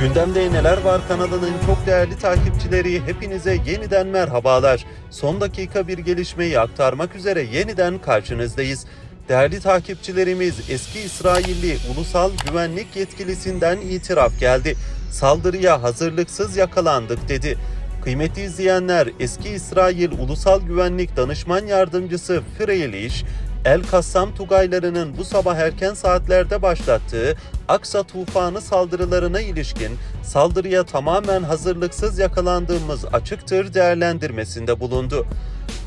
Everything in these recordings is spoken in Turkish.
Gündemde Neler Var kanalının çok değerli takipçileri hepinize yeniden merhabalar. Son dakika bir gelişmeyi aktarmak üzere yeniden karşınızdayız. Değerli takipçilerimiz eski İsrailli ulusal güvenlik yetkilisinden itiraf geldi. Saldırıya hazırlıksız yakalandık dedi. Kıymetli izleyenler eski İsrail Ulusal Güvenlik Danışman Yardımcısı Freilish, El Kassam Tugaylarının bu sabah erken saatlerde başlattığı Aksa tufanı saldırılarına ilişkin saldırıya tamamen hazırlıksız yakalandığımız açıktır değerlendirmesinde bulundu.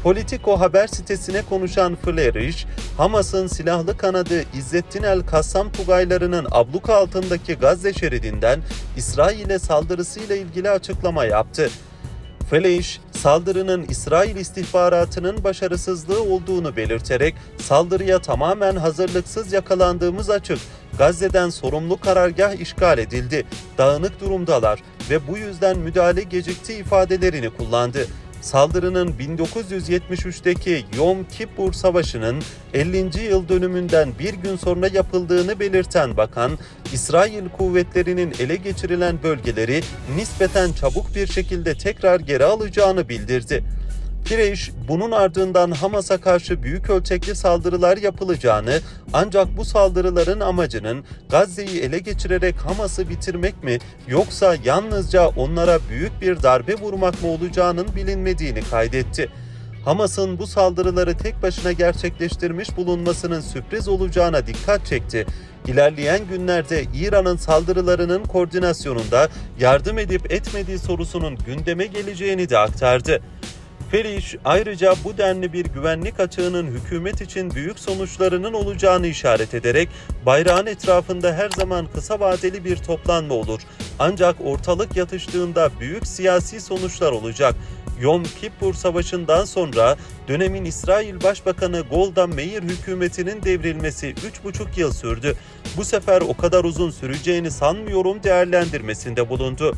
Politico haber sitesine konuşan Flerish, Hamas'ın silahlı kanadı İzzettin El Kassam Tugaylarının abluka altındaki Gazze şeridinden İsrail'e saldırısıyla ilgili açıklama yaptı. Fleisch, saldırının İsrail istihbaratının başarısızlığı olduğunu belirterek saldırıya tamamen hazırlıksız yakalandığımız açık. Gazze'den sorumlu karargah işgal edildi. Dağınık durumdalar ve bu yüzden müdahale gecikti ifadelerini kullandı. Saldırının 1973'teki Yom Kippur Savaşı'nın 50. yıl dönümünden bir gün sonra yapıldığını belirten bakan, İsrail kuvvetlerinin ele geçirilen bölgeleri nispeten çabuk bir şekilde tekrar geri alacağını bildirdi. Pireş bunun ardından Hamas'a karşı büyük ölçekli saldırılar yapılacağını ancak bu saldırıların amacının Gazze'yi ele geçirerek Hamas'ı bitirmek mi yoksa yalnızca onlara büyük bir darbe vurmak mı olacağının bilinmediğini kaydetti. Hamas'ın bu saldırıları tek başına gerçekleştirmiş bulunmasının sürpriz olacağına dikkat çekti. İlerleyen günlerde İran'ın saldırılarının koordinasyonunda yardım edip etmediği sorusunun gündeme geleceğini de aktardı. Feriş ayrıca bu denli bir güvenlik açığının hükümet için büyük sonuçlarının olacağını işaret ederek bayrağın etrafında her zaman kısa vadeli bir toplanma olur. Ancak ortalık yatıştığında büyük siyasi sonuçlar olacak. Yom Kippur Savaşı'ndan sonra dönemin İsrail Başbakanı Golda Meir hükümetinin devrilmesi 3,5 yıl sürdü. Bu sefer o kadar uzun süreceğini sanmıyorum değerlendirmesinde bulundu.